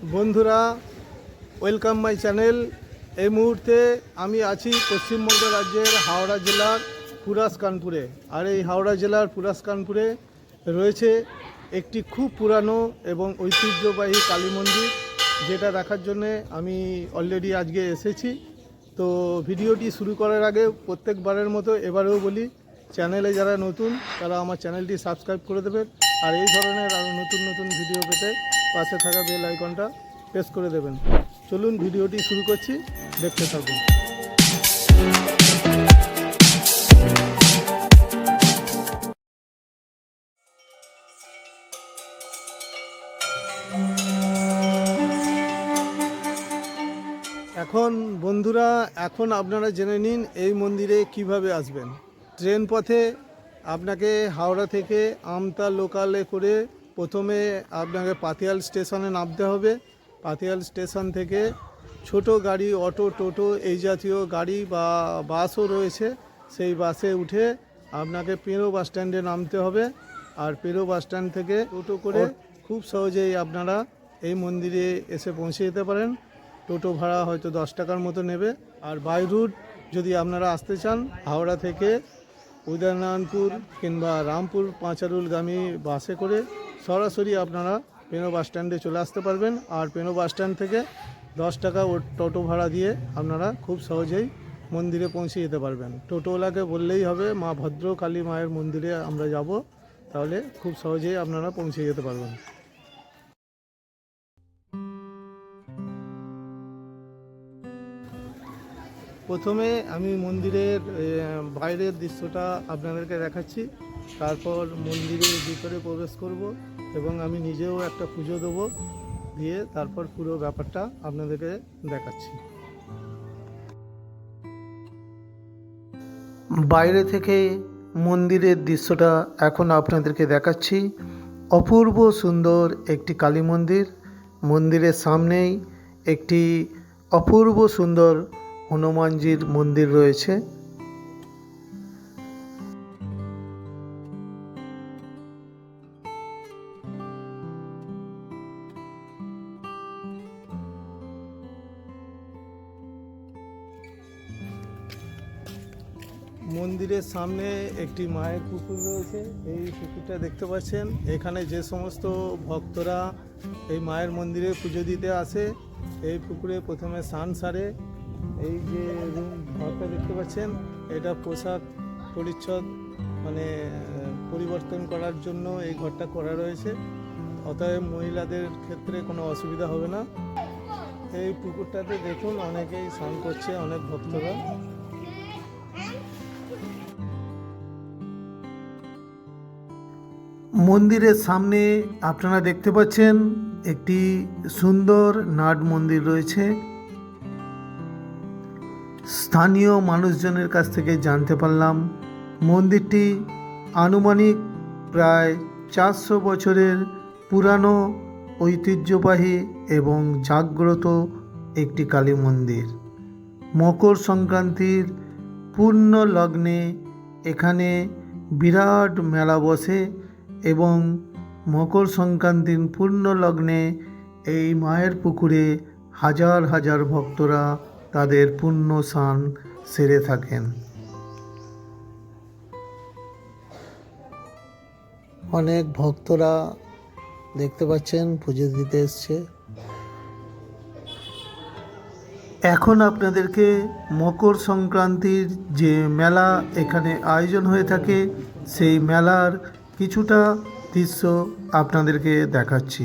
বন্ধুরা welcome my channel এই মুহূর্তে আমি আছি পশ্চিমবঙ্গ রাজ্যের হাওড়া জেলার পুরাস কানপুরে আর এই হাওড়া জেলার পুরাস কানপুরে রয়েছে একটি খুব পুরানো এবং ঐতিহ্যবাহী কালী মন্দির, যেটা দেখার জন্যে আমি অলরেডি আজকে এসেছি। তো ভিডিওটি শুরু করার আগে প্রত্যেকবারের মতো এবারেও বলি চ্যানেলে যারা নতুন, তারা আমার চ্যানেলটি সাবস্ক্রাইব করে দেবেন। আর এই ধরনের আরও নতুন নতুন ভিডিও পেতে পাশে থাকা বেল আইকনটা প্রেস করে দেবেন। চলুন ভিডিওটি শুরু করছি, দেখতে থাকুন। এখন বন্ধুরা, এখন আপনারা জেনে নিন এই মন্দিরে কীভাবে আসবেন। ট্রেন পথে আপনাকে হাওড়া থেকে আমতা লোকালে করে প্রথমে আপনাকে পাতিয়াল স্টেশনে নামতে হবে। পাতিয়াল স্টেশন থেকে ছোট গাড়ি, অটো, টোটো এই জাতীয় গাড়ি বা বাসও রয়েছে। সেই বাসে উঠে আপনাকে পেরো বাস স্ট্যান্ডে নামতে হবে। আর পেরো বাস স্ট্যান্ড থেকে টোটো করে খুব সহজেই আপনারা এই মন্দিরে এসে পৌঁছে যেতে পারেন। টোটো ভাড়া হয়তো দশ টাকার মতো নেবে। আর বাই রুট যদি আপনারা আসতে চান, হাওড়া থেকে উদয়নারায়ণপুর কিংবা রামপুর পাঁচারুলগামী বাসে করে সরাসরি আপনারা পেনো বাস স্ট্যান্ডে চলে আসতে পারবেন। আর পেনো বাস স্ট্যান্ড থেকে দশ টাকা ও টোটো ভাড়া দিয়ে আপনারা খুব সহজেই মন্দিরে পৌঁছে যেতে পারবেন। টোটোওয়ালাকে বললেই হবে, মা ভদ্র কালী মায়ের মন্দিরে আমরা যাব। তাহলে খুব সহজেই আপনারা পৌঁছে যেতে পারবেন। প্রথমে আমি মন্দিরের বাইরের দৃশ্যটা আপনাদেরকে দেখাচ্ছি। তারপর মন্দিরের ভিতরে প্রবেশ করব এবং আমি নিজেও একটা পুজো দেবো দিয়ে তারপর পুরো ব্যাপারটা আপনাদেরকে দেখাচ্ছি। বাইরে থেকে মন্দিরের দৃশ্যটা এখন আপনাদেরকে দেখাচ্ছি। অপূর্ব সুন্দর একটি কালী মন্দির, মন্দিরের সামনেই একটি অপূর্ব সুন্দর হনুমানজির মন্দির রয়েছে। মন্দিরের সামনে একটি মায়ের পুকুর রয়েছে। এই পুকুরটা দেখতে পাচ্ছেন। এখানে যে সমস্ত ভক্তরা এই মায়ের মন্দিরে পুজো দিতে আসে, এই পুকুরে প্রথমে স্নান সারে। এই যে ঘরটা দেখতে পাচ্ছেন, এটা পোশাক পরিচ্ছদ মানে পরিবর্তন করার জন্য এই ঘরটা করা রয়েছে। অতএব মহিলাদের ক্ষেত্রে কোনো অসুবিধা হবে না। এই পুকুরটাতে দেখুন, অনেকেই স্নান করছে, অনেক ভক্তরা। মন্দিরের সামনে আপনারা দেখতে পাচ্ছেন একটি সুন্দর নাট মন্দির রয়েছে। স্থানীয় মানুষজনের কাছ থেকে জানতে পারলাম, মন্দিরটি আনুমানিক প্রায় চারশো বছরের পুরানো, ঐতিহ্যবাহী এবং জাগ্রত একটি কালী মন্দির। মকর সংক্রান্তির পূর্ণ লগ্নে এখানে বিরাট মেলা বসে এবং মকর সংক্রান্তির পূর্ণ লগ্নে এই মায়ের পুকুরে হাজার হাজার ভক্তরা তাদের পুণ্য স্নান সেরে থাকেন। অনেক ভক্তরা দেখতে পাচ্ছেন, পুজো দিতে এসছে। এখন আপনাদেরকে মকর সংক্রান্তির যে মেলা এখানে আয়োজন হয়ে থাকে, সেই মেলার কিছুটা দৃশ্য আপনাদেরকে দেখাচ্ছি।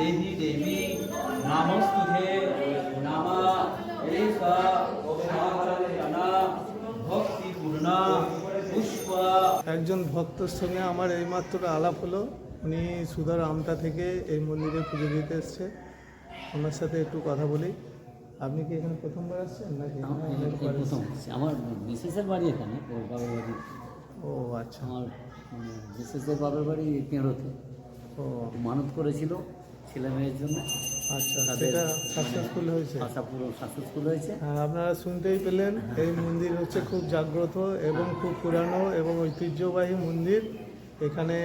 দেহি দেবী নামস্তুধে নামা এসা সাধারণা ভক্তিপূর্ণা পুষ্পা। একজন ভক্তর সঙ্গে আমার এইমাত্র আলাপ হলো উনি সুধার আমতা থেকে এই মন্দিরে পুজো দিতে এসছে। ওনার সাথে একটু কথা বলি। আপনি কি এখানে প্রথমবার আসছেন নাকি আমার মিসেসের বাড়ি এখানে ওর বাবার বাড়ি। ও আচ্ছা। আমার মানে, মিসেসের বাবার বাড়ি কেঁড়োতে ও। মানত করেছিল ছেলে মেয়ের জন্য। আচ্ছা সেটা সাকসেসফুল হয়েছে। আশা পুরো সাকসেসফুল হয়েছে। হ্যাঁ আপনারা শুনতেই পেলেন এই মন্দির হচ্ছে খুব জাগ্রত এবং খুব পুরানো এবং ঐতিহ্যবাহী মন্দির। এখানে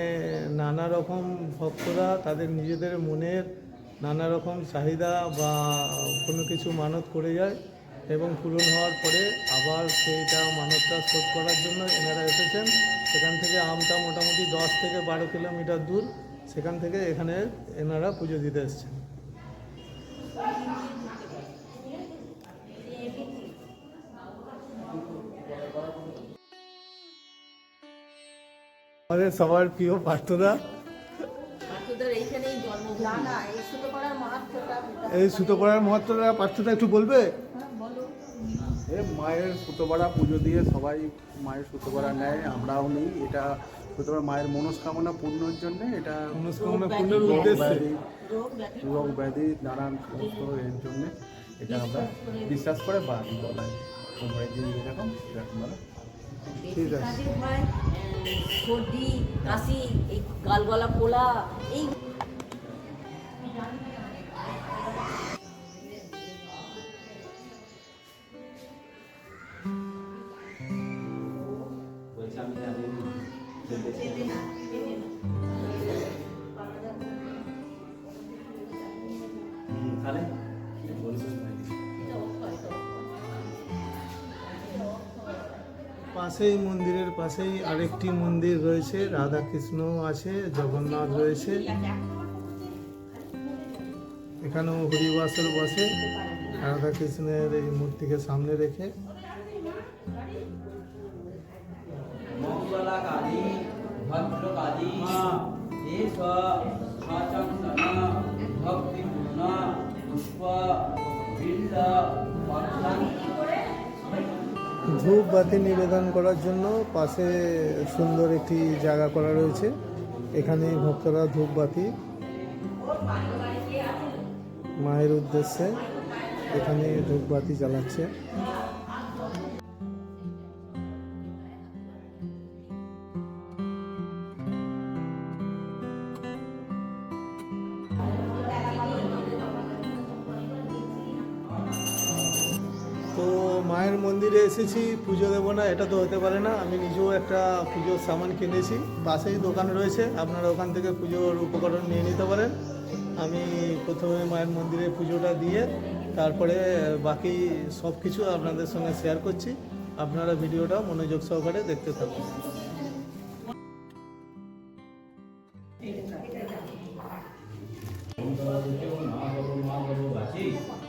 নানা রকম ভক্তরা তাদের নিজেদের মনের নানা রকম চাহিদা বা কোনো কিছু মানত করে যায় এবং পূরণ হওয়ার পরে আবার সেইটা মানতটা শোধ করার জন্য এনারা এসেছেন। সেখান থেকে আমটা মোটামুটি দশ থেকে বারো কিলোমিটার দূর। সেখান থেকে এখানে এনারা পুজো দিতে এসছেন। আমাদের সবার প্রিয় পার্থদা। এই ছোটো পাড়ার মাহাত্মটা পার্থদা একটু বলবে? বলো। এ মায়ের সুতোপাড়া পুজো দিয়ে সবাই মায়ের সুতোপাড়া নেয় আমরাও নিই। এটা সুতোপাড়া মায়ের মনস্কামনা পূর্ণর জন্য এটা মনস্কামনা পূর্ণের রোগ উদ্দেশ্যে। ব্যাধি রোগ ব্যাধি নানান সমস্ত এর জন্য এটা আমরা বিশ্বাস করে। বা বলাই তোমরা যে এরকম এরকম বলো ঠিক আছে। হয় সর্দি কাশি এই গাল গলা পোলা এই তাহলে? পাশেই মন্দিরের পাশেই আরেকটি মন্দির রয়েছে রাধা কৃষ্ণ আছে, জগন্নাথ রয়েছে। এখানেও হরিবাসর বসে রাধা কৃষ্ণের এই মূর্তিকে সামনে রেখে। ধূপ বাতি নিবেদন করার জন্য পাশে সুন্দর একটি জায়গা করা রয়েছে। এখানে ভক্তরা ধূপবাতি মায়ের উদ্দেশ্যে এখানে ধূপবাতি জ্বালাচ্ছে। মায়ের মন্দিরে এসেছি, পুজো দেবো না, এটা তো হতে পারে না। আমি নিজেও একটা পুজোর সামান কিনেছি, পাশেই দোকান রয়েছে, আপনারা ওখান থেকে পুজোর উপকরণ নিয়ে নিতে পারেন। আমি প্রথমে মায়ের মন্দিরে পুজোটা দিয়ে, তারপরে বাকি সব কিছু আপনাদের সঙ্গে শেয়ার করছি। আপনারা ভিডিওটা মনোযোগ সহকারে দেখতে থাকুন।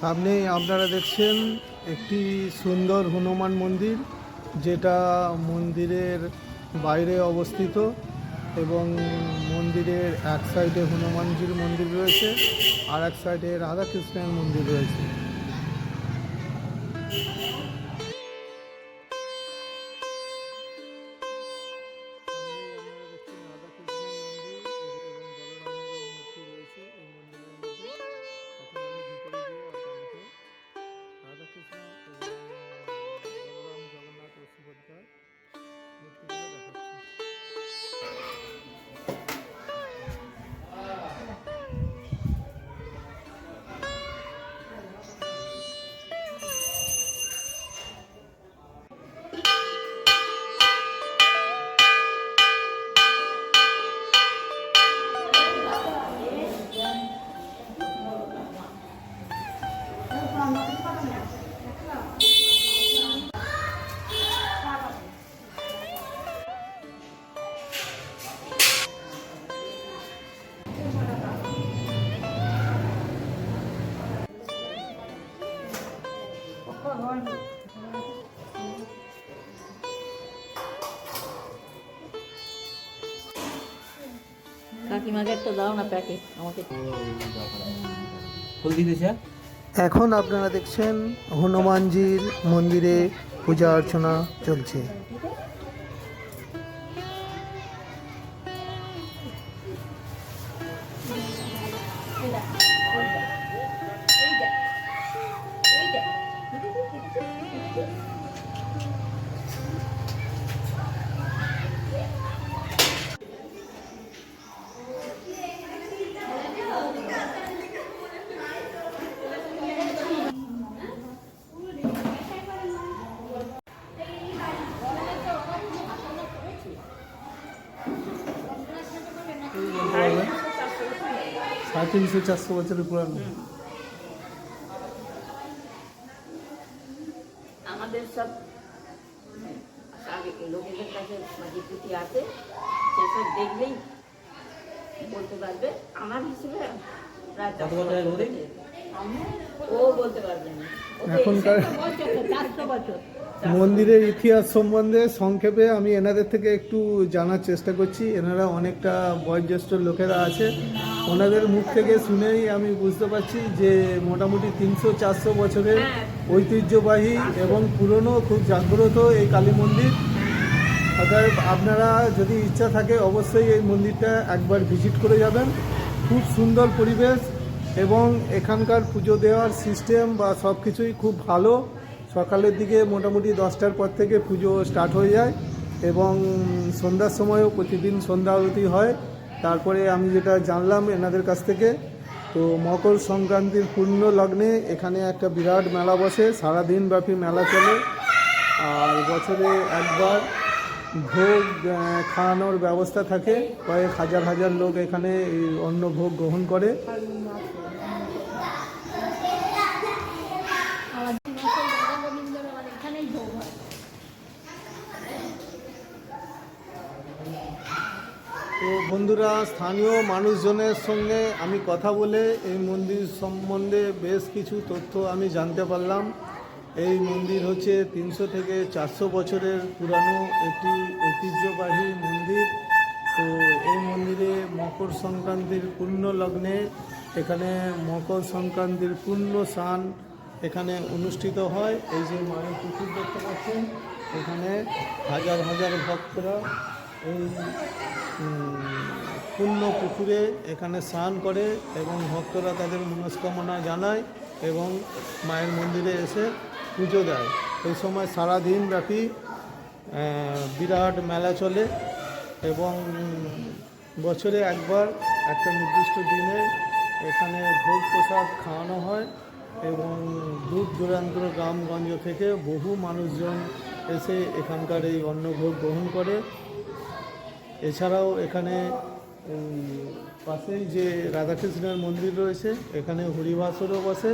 সামনেই আপনারা দেখছেন একটি সুন্দর হনুমান মন্দির, যেটা মন্দিরের বাইরে অবস্থিত এবং মন্দিরের এক সাইডে হনুমানজির মন্দির রয়েছে আর এক সাইডে রাধাকৃষ্ণের মন্দির রয়েছে। কাকিমাকে একটা দাও না প্যাকেট আমাকে। ফুল দিতেছে এখন আপনারা দেখছেন হনুমানজির মন্দিরে পূজা অর্চনা চলছে। তিনশো চারশো বছরের পুরানো আমাদের সব আগে লোকেদের কাছে মাটি আছে সেসব দেখলেই বলতে পারবে। আমার হিসেবে বছর? ও বলতে পারবে না। ও তো এখনকার- তো, চারশো বছর। মন্দিরের ইতিহাস সম্বন্ধে সংক্ষেপে আমি এনাদের থেকে একটু জানার চেষ্টা করছি। এনারা অনেকটা বয়োজ্যেষ্ঠ লোকেরা আছে। ওনাদের মুখ থেকে শুনেই আমি বুঝতে পারছি যে মোটামুটি তিনশো চারশো বছরের ঐতিহ্যবাহী এবং পুরনো, খুব জাগ্রত এই কালী মন্দির। অর্থাৎ আপনারা যদি ইচ্ছা থাকে অবশ্যই এই মন্দিরটা একবার ভিজিট করে যাবেন। খুব সুন্দর পরিবেশ এবং এখানকার পুজো দেওয়ার সিস্টেম বা সব কিছুই খুব ভালো। সকালের দিকে মোটামুটি দশটার পর থেকে পুজো স্টার্ট হয়ে যায় এবং সন্ধ্যার সময়ও প্রতিদিন সন্ধ্যা আরতি হয়। তারপরে আমি যেটা জানলাম এনাদের কাছ থেকে, তো মকর সংক্রান্তির পূর্ণ লগ্নে এখানে একটা বিরাট মেলা বসে সারাদিন ব্যাপী মেলা চলে। আর বছরে একবার ভোগ খাওয়ানোর ব্যবস্থা থাকে। কয়েক হাজার হাজার লোক এখানে অন্ন ভোগ গ্রহণ করে। তো বন্ধুরা, স্থানীয় মানুষজনের সঙ্গে আমি কথা বলে এই মন্দির সম্বন্ধে বেশ কিছু তথ্য আমি জানতে পারলাম। এই মন্দির হচ্ছে তিনশো থেকে চারশো বছরের পুরানো একটি ঐতিহ্যবাহী মন্দির। তো এই মন্দিরে মকর সংক্রান্তির পূর্ণ লগ্নে এখানে মকর সংক্রান্তির পূর্ণ স্নান এখানে অনুষ্ঠিত হয়। এই যে মায়ের পুকুর দেখতে পাচ্ছেন, এখানে হাজার হাজার ভক্তরা এই পূর্ণ পুকুরে এখানে স্নান করে এবং ভক্তরা তাদের মনস্কামনা জানায় এবং মায়ের মন্দিরে এসে পুজো দেয়। এই সময় সারা দিন ব্যাপী বিরাট মেলা চলে এবং বছরে একবার একটা নির্দিষ্ট দিনে এখানে ভোগ প্রসাদ খাওয়ানো হয়। এবং দূর দূরান্ত গ্রামগঞ্জ থেকে বহু মানুষজন এসে এখানকার এই অন্নভোগ গ্রহণ করে। এছাড়াও এখানে পাশেই যে রাধাকৃষ্ণের মন্দির রয়েছে, এখানে হরিবাসরও বসে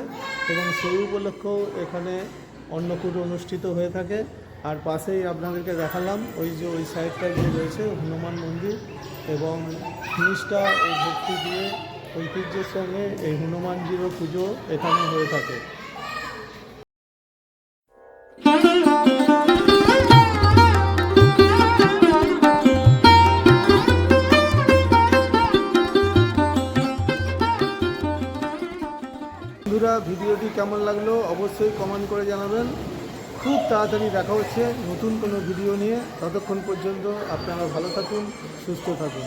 এবং সেই উপলক্ষেও এখানে অন্নকূট অনুষ্ঠিত হয়ে থাকে। আর পাশেই আপনাদেরকে দেখালাম, ওই যে ওই সাইডটা যে রয়েছে হনুমান মন্দির এবং ও ভক্তি দিয়ে ঐতিহ্যের সঙ্গে এই হনুমানজিরও পুজো এখানে হয়ে থাকে। বন্ধুরা, ভিডিওটি কেমন লাগল অবশ্যই কমেন্ট করে জানাবেন। খুব তাড়াতাড়ি দেখা হচ্ছে নতুন কোনো ভিডিও নিয়ে। ততক্ষণ পর্যন্ত আপনারা ভালো থাকুন, সুস্থ থাকুন।